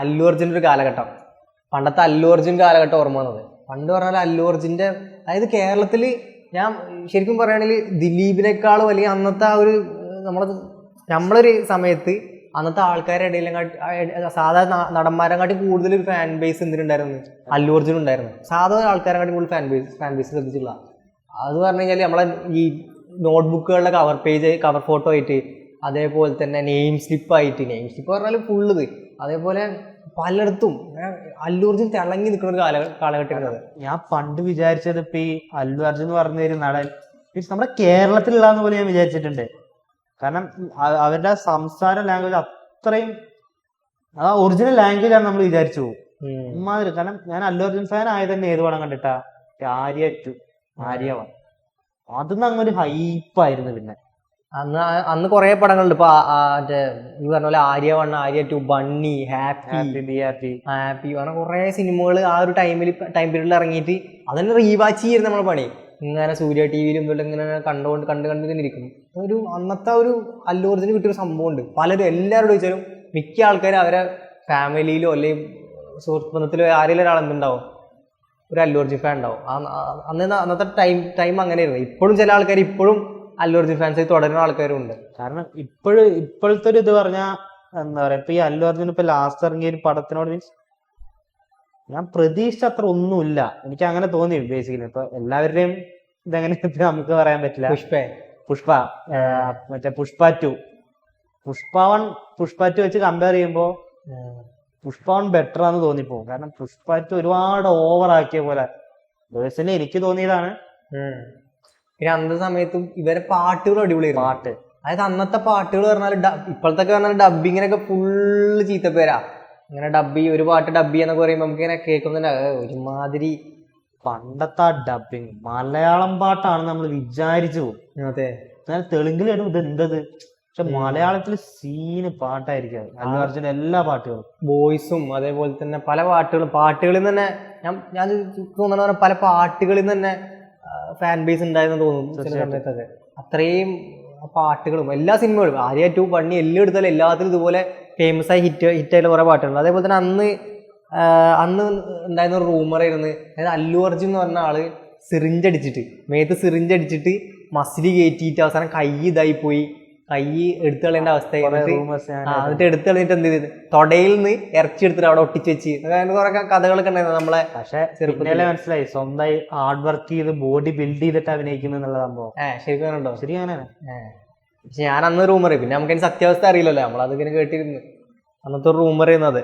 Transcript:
അല്ലു അർജുന്റെ ഒരു കാലഘട്ടം. പണ്ടത്തെ അല്ലു അർജുൻ കാലഘട്ടം ഓർമ്മ വന്നത്. പണ്ട് പറഞ്ഞാൽ അല്ലു അർജുന്റെ അതായത് കേരളത്തിൽ ഞാൻ ശരിക്കും പറയുകയാണെങ്കിൽ ദിലീപിനേക്കാൾ വലിയ അന്നത്തെ ആ ഒരു നമ്മൾ നമ്മളൊരു സമയത്ത് അന്നത്തെ ആൾക്കാരുടെ ഇടയിൽ സാധാരണ നടന്മാരെക്കാട്ടി കൂടുതൽ ഒരു ഫാൻ ബേസ് എന്തിനുണ്ടായിരുന്നു? അല്ലു അർജുൻ ഉണ്ടായിരുന്നു. സാധാരണ ആൾക്കാരെക്കാട്ടി കൂടുതൽ ഫാൻ ബേസ് ഫാൻ ബേസ് ശ്രദ്ധിച്ചിട്ടുള്ള അത് പറഞ്ഞു കഴിഞ്ഞാൽ നമ്മളെ ഈ നോട്ട്ബുക്കുകളുടെ കവർ പേജ് കവർ ഫോട്ടോ ആയിട്ട് അതേപോലെ തന്നെ നെയിം സ്ലിപ്പ് ആയിട്ട് നെയിം സ്ലിപ്പ് പറഞ്ഞാൽ ഫുള്ള് ഇത്. അതേപോലെ പലയിടത്തും അല്ലൂർജിൻ അല്ലു അർജുൻ തിളങ്ങി നിൽക്കുന്ന ഒരു കാല കാലഘട്ടം ഞാൻ പണ്ട് വിചാരിച്ചത് ഇപ്പൊ ഈ അല്ലു അർജുൻ എന്ന് പറഞ്ഞ ഒരു നടൻ. നമ്മുടെ കേരളത്തിലുള്ളതെന്ന് പോലെ ഞാൻ വിചാരിച്ചിട്ടുണ്ട്. കാരണം അവരുടെ സംസാര ലാംഗ്വേജ് അത്രയും ആ ഒറിജിനൽ ലാംഗ്വേജ് ആണ് നമ്മൾ വിചാരിച്ചു പോകും. ഉമ്മാതിരി കാരണം ഞാൻ അല്ലു അർജുൻ ഫാൻ ആയത് തന്നെ ഏത് പടം കണ്ടിട്ടാ? Arya two Arya one. അതൊന്നും അങ്ങനെ ഒരു ഹൈപ്പായിരുന്നു പിന്നെ. അന്ന് അന്ന് കുറേ പടങ്ങളുണ്ട്. ഇപ്പൊ മറ്റേ ഈ പറഞ്ഞ പോലെ Arya one Arya two Bunny happy. Happy happy. Happy. അങ്ങനെ കുറേ സിനിമകൾ ആ ഒരു ടൈമിൽ ടൈം പീരീഡിൽ ഇറങ്ങിയിട്ട് അതന്നെ റീവാച്ച് ചെയ്യുന്ന നമ്മളെ പണി. ഇങ്ങനെ സൂര്യ ടി വിയിലും ഇങ്ങനെ കണ്ടുകൊണ്ട് കണ്ട് കണ്ട് ഇങ്ങനെ ഇരിക്കും ഒരു അന്നത്തെ ഒരു അല്ലൂർജിന് കിട്ടിയൊരു സംഭവമുണ്ട്. പലരും എല്ലാവരോടും ചോദിച്ചാലും മിക്ക ആൾക്കാരും അവരെ ഫാമിലിയിലോ അല്ലെങ്കിൽ സുഹൃത്ത് ബന്ധത്തിലോ ആരെങ്കിലും ഒരാൾ എന്തുണ്ടാവും? ഒരു അല്ലൂർജി ഫാൻ ഉണ്ടാവും. അന്നത്തെ ടൈം ടൈം അങ്ങനെയായിരുന്നു. ഇപ്പോഴും ചില ആൾക്കാർ ഇപ്പോഴും അല്ലു അർജുൻ ഫാൻസ് തുടരുന്ന ആൾക്കാരും ഉണ്ട് കാരണം ഇപ്പോഴും ഇപ്പോഴത്തെ ഒരു ഇത് പറഞ്ഞാ എന്താ പറയാ ഇപ്പൊ ഈ അല്ലു അർജുൻ ഇപ്പൊ ലാസ്റ്റ് ഇറങ്ങിയ ഒരു പടത്തിനോട് മീൻസ് ഞാൻ പ്രതീക്ഷിച്ച അത്ര ഒന്നുമില്ല. എനിക്ക് അങ്ങനെ തോന്നി ബേസിക്കലി ഇപ്പൊ എല്ലാവരുടെയും ഇതെങ്ങനെ നമുക്ക് പറയാൻ പറ്റില്ല. പുഷ്പ. പുഷ്പ മറ്റേ Pushpa two Pushpa one Pushpa two വെച്ച് കമ്പയർ ചെയ്യുമ്പോ പുഷ്പ വൺ ബെറ്റർ ആണെന്ന് തോന്നിപ്പോകും കാരണം പുഷ്പ ടു ഒരുപാട് ഓവർ ആക്കിയ പോലെ. പേഴ്സണലി എനിക്ക് തോന്നിയതാണ്. പിന്നെ അന്നത്തെ സമയത്തും ഇവരെ പാട്ടുകൾ അടിപൊളിയായിരുന്നു. പാട്ട്. അതായത് അന്നത്തെ പാട്ടുകൾ പറഞ്ഞാൽ ഇപ്പോഴത്തെ പറഞ്ഞാൽ ഡബിങ്ങിനൊക്കെ ഫുള്ള് ചീത്തപ്പേരാ. ഇങ്ങനെ ഡബ്ബി ഒരു പാട്ട് ഡബ്ബി എന്നൊക്കെ പറയുമ്പോൾ നമുക്ക് ഇങ്ങനെ കേൾക്കുന്നില്ല ഒരുമാതിരി പണ്ടത്തെ ഡബിങ് മലയാളം പാട്ടാണ് നമ്മൾ വിചാരിച്ചു പോകും അതെ. എന്നാൽ തെലുങ്കിൽ ഇത് എന്തത് പക്ഷെ മലയാളത്തിൽ സീന് പാട്ടായിരിക്കും. അല്ലു അർജുൻ എല്ലാ പാട്ടുകളും. വോയിസും അതേപോലെ തന്നെ പല പാട്ടുകളും. പാട്ടുകളിൽ നിന്ന് തന്നെ ഞാൻ ഞാൻ തോന്നണ പല പാട്ടുകളിൽ നിന്ന് തന്നെ ഫാൻ ബേസ് ഉണ്ടായെന്ന് തോന്നുന്നു ചില. സമയത്തൊക്കെ. അത്രയും പാട്ടുകളും എല്ലാ സിനിമകളും ആര്യ ടു പണി എല്ലാം എടുത്താലും എല്ലാത്തിലും ഇതുപോലെ ഫേമസ് ആയി ഹിറ്റ് ഹിറ്റായിട്ടുള്ള കുറേ പാട്ടുകൾ അതേപോലെ തന്നെ അന്ന് അന്ന് ഉണ്ടായിരുന്ന ഒരു റൂമർ ആയിരുന്നു. അതായത് അല്ലു അർജുൻ എന്ന് പറഞ്ഞ ആൾ സിറിഞ്ച് അടിച്ചിട്ട് മേത്ത് സിറിഞ്ച് അടിച്ചിട്ട് മസിലി കയറ്റിയിട്ട് അവസാനം കൈ ഇതായി പോയി. കൈ എടുത്തു കളയേണ്ട അവസ്ഥ. എന്നിട്ട് എടുത്തു കളഞ്ഞിട്ട് എന്ത് ചെയ്ത്? തൊടയിൽ നിന്ന് ഇറച്ചി എടുത്തിട്ട് അവിടെ ഒട്ടിച്ച് വെച്ച്. അങ്ങനെ കുറെ കഥകളൊക്കെ ഉണ്ടായിരുന്നു നമ്മളെ പക്ഷെ ചെറുപ്പത്തിൽ. മനസ്സിലായി? സ്വന്തമായി ഹാർഡ് വർക്ക് ചെയ്ത് ബോഡി ബിൽഡ് ചെയ്തിട്ട് അഭിനയിക്കുന്നു എന്നുള്ള സംഭവം. ശരിക്കും അങ്ങനെ ഉണ്ടോ ശരി പക്ഷെ ഞാൻ അന്ന് റൂമറി പിന്നെ നമുക്ക് അതിന് സത്യാവസ്ഥ അറിയില്ലല്ലോ. നമ്മളത് ഇങ്ങനെ കേട്ടിരുന്നു. അന്നത്തെ റൂമർ ചെയ്യുന്നത്